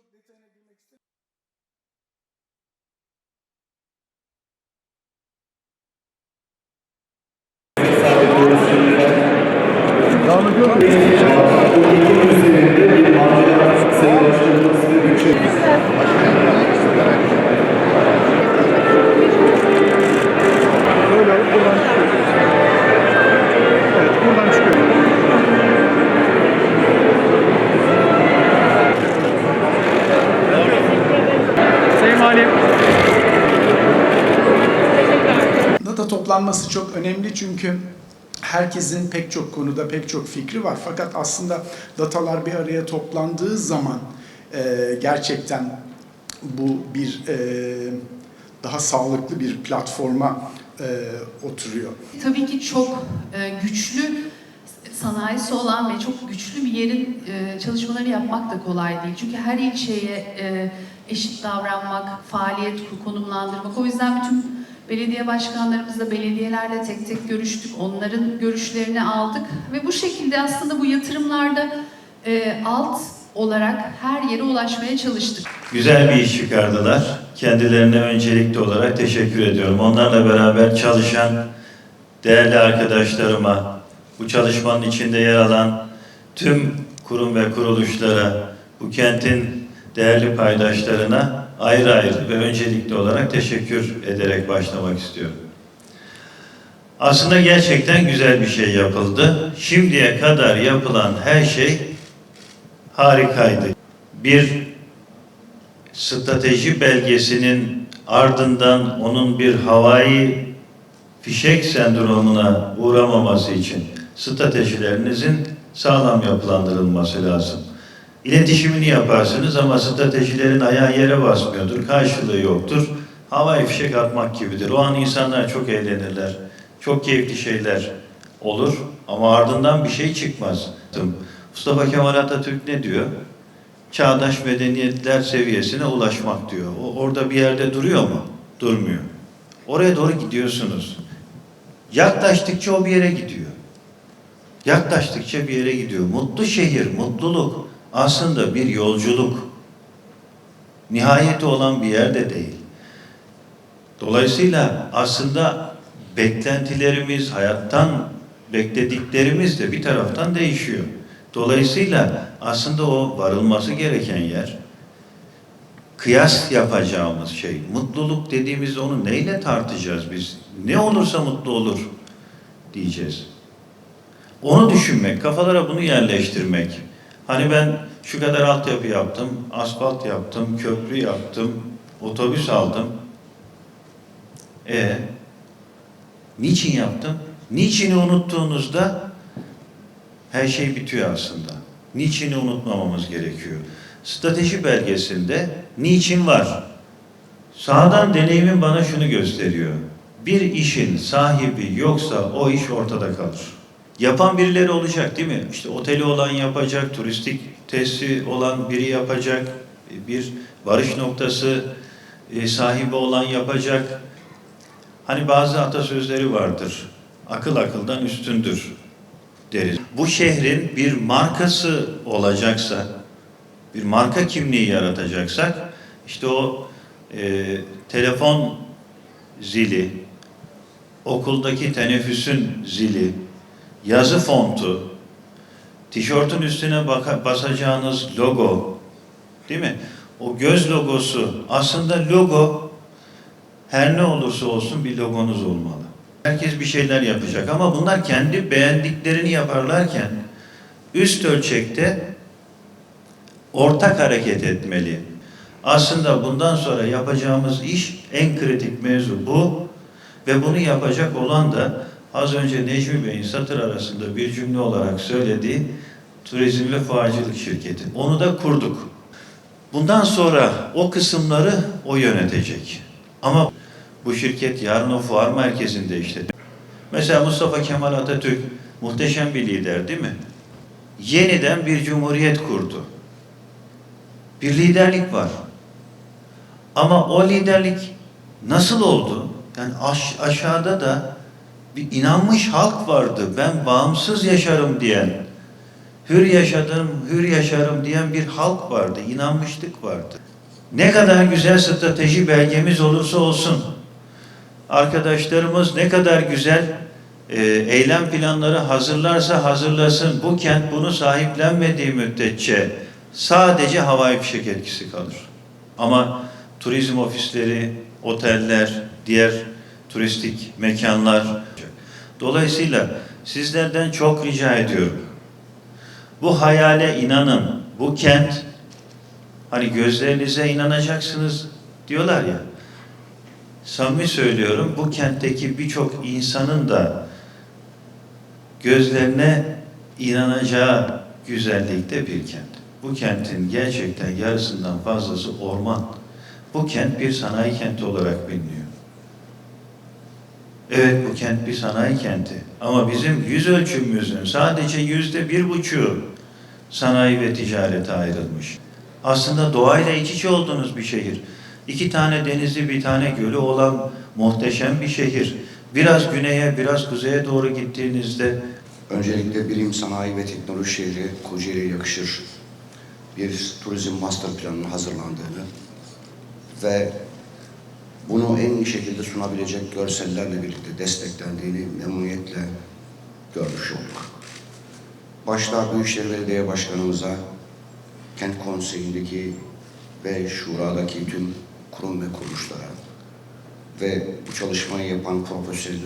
çok detayına girmek istemiyorum. Data toplanması çok önemli çünkü herkesin pek çok konuda pek çok fikri var. Fakat aslında datalar bir araya toplandığı zaman e, gerçekten bu bir e, daha sağlıklı bir platforma e, oturuyor. Tabii ki çok e, güçlü sanayisi olan ve çok güçlü bir yerin e, çalışmalarını yapmak da kolay değil. Çünkü her ilçeye e, eşit davranmak, faaliyet konumlandırmak. O yüzden bütün belediye başkanlarımızla, belediyelerle tek tek görüştük. Onların görüşlerini aldık ve bu şekilde aslında bu yatırımlarda e, alt olarak her yere ulaşmaya çalıştık. Güzel bir iş çıkardılar. Kendilerine öncelikli olarak teşekkür ediyorum. Onlarla beraber çalışan değerli arkadaşlarıma, bu çalışmanın içinde yer alan tüm kurum ve kuruluşlara, bu kentin değerli paydaşlarına ayrı ayrı ve öncelikli olarak teşekkür ederek başlamak istiyorum. Aslında gerçekten güzel bir şey yapıldı. Şimdiye kadar yapılan her şey harikaydı. Bir strateji belgesinin ardından onun bir havai fişek sendromuna uğramaması için stratejilerinizin sağlam yapılandırılması lazım. İletişimini yaparsınız ama stratejilerin ayağı yere basmıyordur, karşılığı yoktur. Havai fişek atmak gibidir. O an insanlar çok eğlenirler, çok keyifli şeyler olur ama ardından bir şey çıkmaz. Mustafa Kemal Atatürk ne diyor? çağdaş medeniyetler seviyesine ulaşmak diyor. O orada bir yerde duruyor mu? Durmuyor. Oraya doğru gidiyorsunuz. Yaklaştıkça o bir yere gidiyor. Yaklaştıkça bir yere gidiyor. Mutlu şehir, mutluluk aslında bir yolculuk. Nihayeti olan bir yerde değil. Dolayısıyla aslında beklentilerimiz, hayattan beklediklerimiz de bir taraftan değişiyor. Dolayısıyla aslında o varılması gereken yer, kıyas yapacağımız şey, mutluluk dediğimizde onu neyle tartacağız biz? Ne olursa mutlu olur diyeceğiz. Onu düşünmek, kafalara bunu yerleştirmek. Hani ben şu kadar altyapı yaptım, asfalt yaptım, köprü yaptım, otobüs aldım. E niçin yaptım? Niçini unuttuğunuzda her şey bitiyor aslında. Niçini unutmamamız gerekiyor. Strateji belgesinde niçin var? Sağdan deneyimin bana şunu gösteriyor. Bir işin sahibi yoksa o iş ortada kalır. Yapan birileri olacak değil mi? İşte oteli olan yapacak, turistik tesisi olan biri yapacak, bir varış noktası e, sahibi olan yapacak. Hani bazı atasözleri vardır. Akıl akıldan üstündür deriz. Bu şehrin bir markası olacaksa, bir marka kimliği yaratacaksak, işte o e, telefon zili, okuldaki teneffüsün zili, yazı fontu, tişörtün üstüne baka- basacağınız logo, değil mi? O göz logosu, aslında logo her ne olursa olsun bir logonuz olmalı. Herkes bir şeyler yapacak ama bunlar kendi beğendiklerini yaparlarken üst ölçekte ortak hareket etmeli. Aslında bundan sonra yapacağımız iş en kritik mevzu bu ve bunu yapacak olan da az önce Necmi Bey'in satır arasında bir cümle olarak söylediği turizm ve fuarcılık şirketi. Onu da kurduk. Bundan sonra o kısımları o yönetecek. Ama bu şirket yarın o fuar merkezinde işte. Mesela Mustafa Kemal Atatürk muhteşem bir lider değil mi? Yeniden bir cumhuriyet kurdu. Bir liderlik var. Ama o liderlik nasıl oldu? Yani aş- aşağıda da bir inanmış halk vardı. Ben bağımsız yaşarım diyen Hür yaşadım, hür yaşarım diyen bir halk vardı, inanmışlık vardı. Ne kadar güzel strateji belgemiz olursa olsun, arkadaşlarımız ne kadar güzel e, eylem planları hazırlarsa hazırlasın, bu kent bunu sahiplenmediği müddetçe sadece havai fişek etkisi kalır. Ama turizm ofisleri, oteller, diğer turistik mekanlar. Dolayısıyla sizlerden çok rica ediyorum. Bu hayale inanın. Bu kent hani gözlerinize inanacaksınız diyorlar ya. Samimi söylüyorum bu kentteki birçok insanın da gözlerine inanacağı güzellikte bir kent. Bu kentin gerçekten yarısından fazlası orman. Bu kent bir sanayi kenti olarak biliniyor. Evet bu kent bir sanayi kenti. Ama bizim yüz ölçümümüzün sadece yüzde bir buçuğu sanayi ve ticarete ayrılmış. Aslında doğayla iç içe olduğunuz bir şehir. İki tane denizi, bir tane gölü olan muhteşem bir şehir. Biraz güneye, biraz kuzeye doğru gittiğinizde Öncelikle bilim, sanayi ve teknoloji şehri Kocaeli'ye yakışır bir turizm master planının hazırlandığını ve bunu en iyi şekilde sunabilecek görsellerle birlikte desteklendiğini memnuniyetle görmüş olduk. Başta Büyükşehir Belediye Başkanımıza, Kent Konseyi'ndeki ve Şura'daki tüm kurum ve kuruluşlara ve bu çalışmayı yapan profesyonel